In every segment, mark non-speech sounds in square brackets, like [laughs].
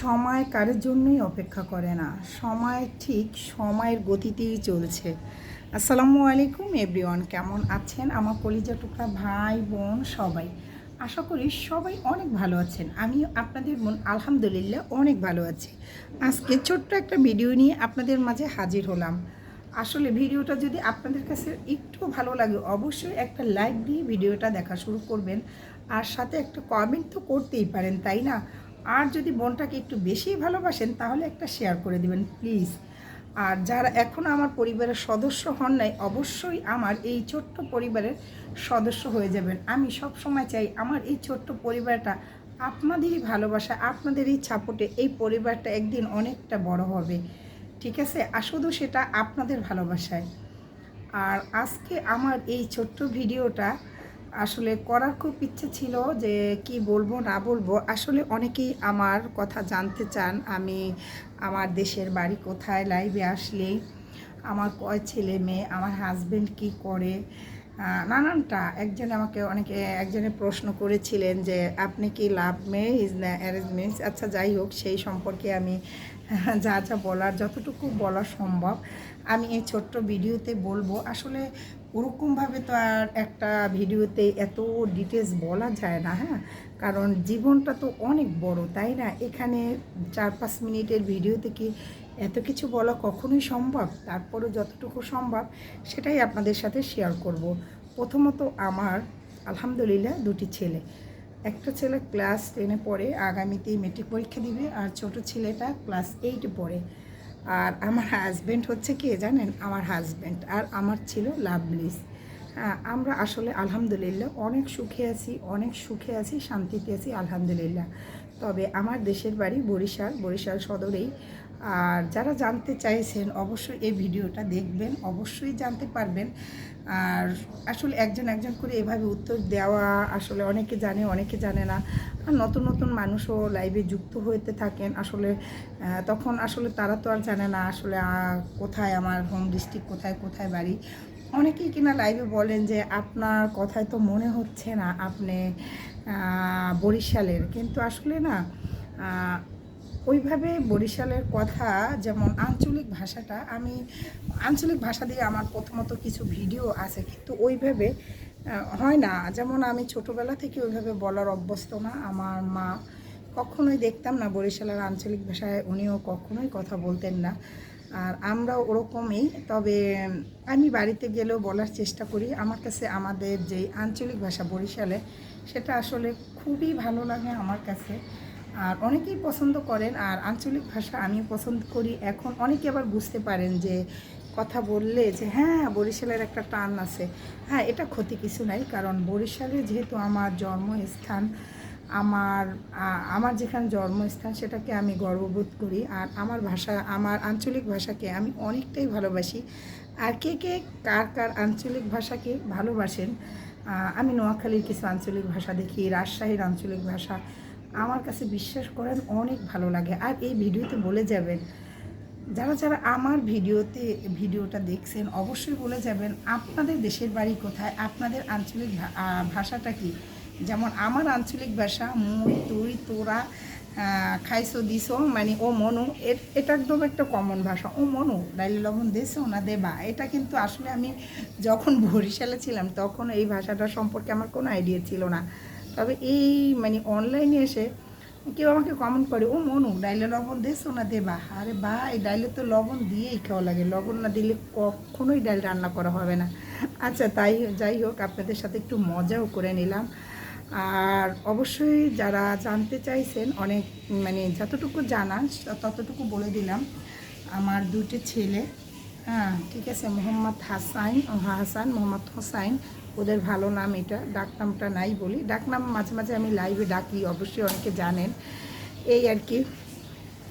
সময় কারোর জন্যই অপেক্ষা করে না। সময় ঠিক সময়ের গতিতেই চলছে। আসসালামু আলাইকুম, এভরিওয়ান। কেমন আছেন? আমার কলিজা টুকরা ভাই, বোন, সবাই। আশা করি সবাই অনেক ভালো আছেন। আমি আপনাদের মন আলহামদুলিল্লাহ অনেক ভালো আছি। আজকে ছোট্ট একটা ভিডিও নিয়ে আপনাদের মাঝে হাজির হলাম। আসলে ভিডিওটা যদি আপনাদের কাছে একটু ভালো লাগে, অবশ্যই একটা লাইক দিয়ে ভিডিওটা দেখা শুরু করবেন। আর সাথে একটা কমেন্ট তো করতেই পারেন, তাই না? আর যদি বোনটাকে একটু বেশি ভালোবাসেন, তাহলে একটা শেয়ার করে দিবেন প্লিজ আর যারা এখনও আমার পরিবারের সদস্য হন নাই, অবশ্যই আমার এই ছোট্ট পরিবারের সদস্য হয়ে যাবেন। আমি সব সময় চাই আমার এই ছোট্ট পরিবারটা আপনাদেরই ভালোবাসা আপনাদের এই ছাপোটে এই পরিবারটা একদিন অনেকটা বড় হবে। ঠিক আছে? আর শুধু সেটা আপনাদের ভালোবাসায়। আর আজকে আমার এই ছোট্ট ভিডিওটা আসলে করার খুব ইচ্ছে ছিল যে কি বলব, না বলব। আসলে অনেকেই আমার কথা জানতে চান, আমি আমার দেশের বাড়ি কোথায় লাইভে আসলে আমার কয় ছেলে মেয়ে, আমার হাজব্যান্ড কি করে? নানানটা। একজন আমাকে অনেকে, একজনে প্রশ্ন করেছিলেন যে, আপনি কি লাভ ম্যারেজ না অ্যারেঞ্জ ম্যারেজ আচ্ছা যাই হোক, সেই সম্পর্কে আমি [laughs] যা যা বলার, যতটুকু বলা সম্ভব, আমি এই ছোট্ট ভিডিওতে বলব। আসলে ওরকমভাবে তো আর একটা ভিডিওতে এত ডিটেলস বলা যায় না হ্যাঁ? কারণ জীবনটা তো অনেক বড়, তাই না? এখানে চার পাঁচ মিনিটের ভিডিও থেকে এত কিছু বলা কখনোই সম্ভব। তারপরে যতটুকু সম্ভব সেটাই আপনাদের সাথে শেয়ার করব। প্রথমত আমার, আলহামদুলিল্লাহ, দুটি ছেলে। একটা ছেলে ক্লাস টেনে পড়ে, আগামীতেই মেট্রিক পরীক্ষা দিবে, আর ছোট ছেলেটা ক্লাস এইটে পড়ে। আর আমার হাজব্যান্ড হচ্ছে কে জানেন? আমার হাজব্যান্ড আর আমার ছিল লাভলিস হ্যাঁ আমরা আসলে আলহামদুলিল্লাহ অনেক সুখে আছি, অনেক সুখে আছি, শান্তিতে আছি, আলহামদুলিল্লাহ। তবে আমার দেশের বাড়ি বরিশাল বরিশাল সদরেই। আর যারা জানতে চাইছেন, অবশ্যই এই ভিডিওটা দেখবেন, অবশ্যই জানতে পারবেন। আর আসলে একজন একজন করে এভাবে উত্তর দেওয়া আসলে অনেকে জানে অনেকে জানে না। আর নতুন নতুন মানুষও লাইভে যুক্ত হতে থাকেন। আসলে তখন আসলে তারা তো আর জানে না আসলে কোথায় আমার হোম ডিস্ট্রিক্ট কোথায় কোথায় বাড়ি। অনেকেই কিনা লাইভে বলেন যে, আপনার কথায় তো মনে হচ্ছে না আপনি বরিশালের। কিন্তু আসলে না ওইভাবে বরিশালের কথা, যেমন আঞ্চলিক ভাষাটা, আমি আঞ্চলিক ভাষা দিয়ে আমার প্রথমত কিছু ভিডিও আছে, কিন্তু ওইভাবে হয় না। যেমন আমি ছোটোবেলা থেকে ওইভাবে বলার অভ্যস্ত না, আমার মা কখনোই দেখতাম না বরিশালের আঞ্চলিক ভাষায়, উনিও কখনোই কথা বলতেন না। আর আমরা ওরকমই, তবে আমি বাড়িতে গেলেও বলার চেষ্টা করি। আমার কাছে আমাদের যে আঞ্চলিক ভাষা বরিশালে, সেটা আসলে খুবই ভালো লাগে আমার কাছে। আর অনেকেই পছন্দ করেন আর আঞ্চলিক ভাষা আমি পছন্দ করি। এখন অনেকে আবার বুঝতে পারেন যে কথা বললে যে হ্যাঁ বরিশালের একটা টান আছে। হ্যাঁ এটা ক্ষতি কিছু নাই কারণ বরিশালে যেহেতু আমার জন্মস্থান, আমার আমার যেখানে জন্মস্থান সেটাকে আমি গর্ববোধ করি আর আমার ভাষা, আমার আঞ্চলিক ভাষাকে আমি অনেকটাই ভালোবাসি। আর কে কে, কার কার আঞ্চলিক ভাষাকে ভালোবাসেন আমি নোয়াখালীর কিছু আঞ্চলিক ভাষা দেখি, রাজশাহীর আঞ্চলিক ভাষা আমার কাছে বিশ্বাস করেন অনেক ভালো লাগে। আর এই ভিডিওতে বলে যাবেন, যারা যারা আমার ভিডিওতে, ভিডিওটা দেখছেন, অবশ্যই বলে যাবেন আপনাদের দেশের বাড়ি কোথায়, আপনাদের আঞ্চলিক ভাষাটা কি? যেমন আমার আঞ্চলিক ভাষা, মুই, তুই, তোরা খাইছো, দিছো মানে ও মনু এটা একদম একটা কমন ভাষা। ও মনু, ডাইলে লবণ দিছো না দেবা? এটা কিন্তু আসলে আমি যখন বরিশালে ছিলাম, তখন এই ভাষাটা সম্পর্কে আমার কোনো আইডিয়া ছিল না। তবে এই মানে অনলাইনে এসে কেউ আমাকে কমেন্ট করে, ও মনু, ডাইলে লবণ দিয়েছ না দেবা? আরে বা এই ডাইলে তো লবণ দিয়েই খাওয়া লাগে। লবণ না দিলে কখনোই ডাল রান্না করা হবে না। আচ্ছা তাই যাই হোক, আপনাদের সাথে একটু মজাও করে নিলাম। আর অবশ্যই যারা জানতে চাইছেন, অনেক মানে যতটুকু জানান, ততটুকু বলে দিলাম। আমার দুটি ছেলে হ্যাঁ ঠিক আছে, মোহাম্মদ হাসান হাসান, মোহাম্মদ হোসাইন। ওদের ভালো নাম এটা ডাকনামটা নাই বলি। ডাকনাম মাঝে মাঝে আমি লাইভে ডাকি, অবশ্যই অনেকে জানেন। এই আর কি।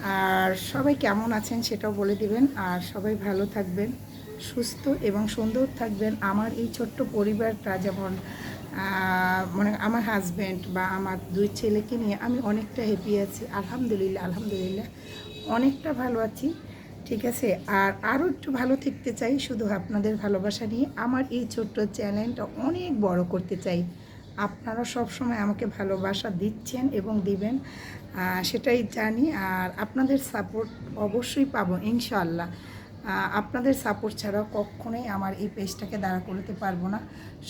আর সবাই কেমন আছেন সেটাও বলে দিবেন। আর সবাই ভালো থাকবেন, সুস্থ এবং সুন্দর থাকবেন। আমার এই ছোট্ট পরিবারটা যেমন মানে আমার হাজব্যান্ড বা আমার দুই ছেলেকে নিয়ে আমি অনেকটা হ্যাপি আছি। আলহামদুলিল্লাহ আলহামদুলিল্লাহ। অনেকটা ভালো আছি। ঠিক আছে? আর আরও একটু ভালো থাকতে চাই, শুধু আপনাদের ভালোবাসা নিয়ে। আমার এই ছোট্ট চ্যানেলটা অনেক বড় করতে চাই। আপনারা সবসময় আমাকে ভালোবাসা দিচ্ছেন এবং দিবেন সেটাই জানি। আর আপনাদের সাপোর্ট অবশ্যই পাবো ইনশাল্লাহ আপনাদের সাপোর্ট ছাড়া কখনোই আমার এই পেজটাকে দাঁড়া করতে পারব না।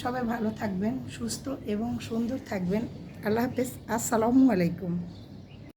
সবাই ভালো থাকবেন, সুস্থ এবং সুন্দর থাকবেন। আল্লাহ হাফেজ। আসসালামু আলাইকুম।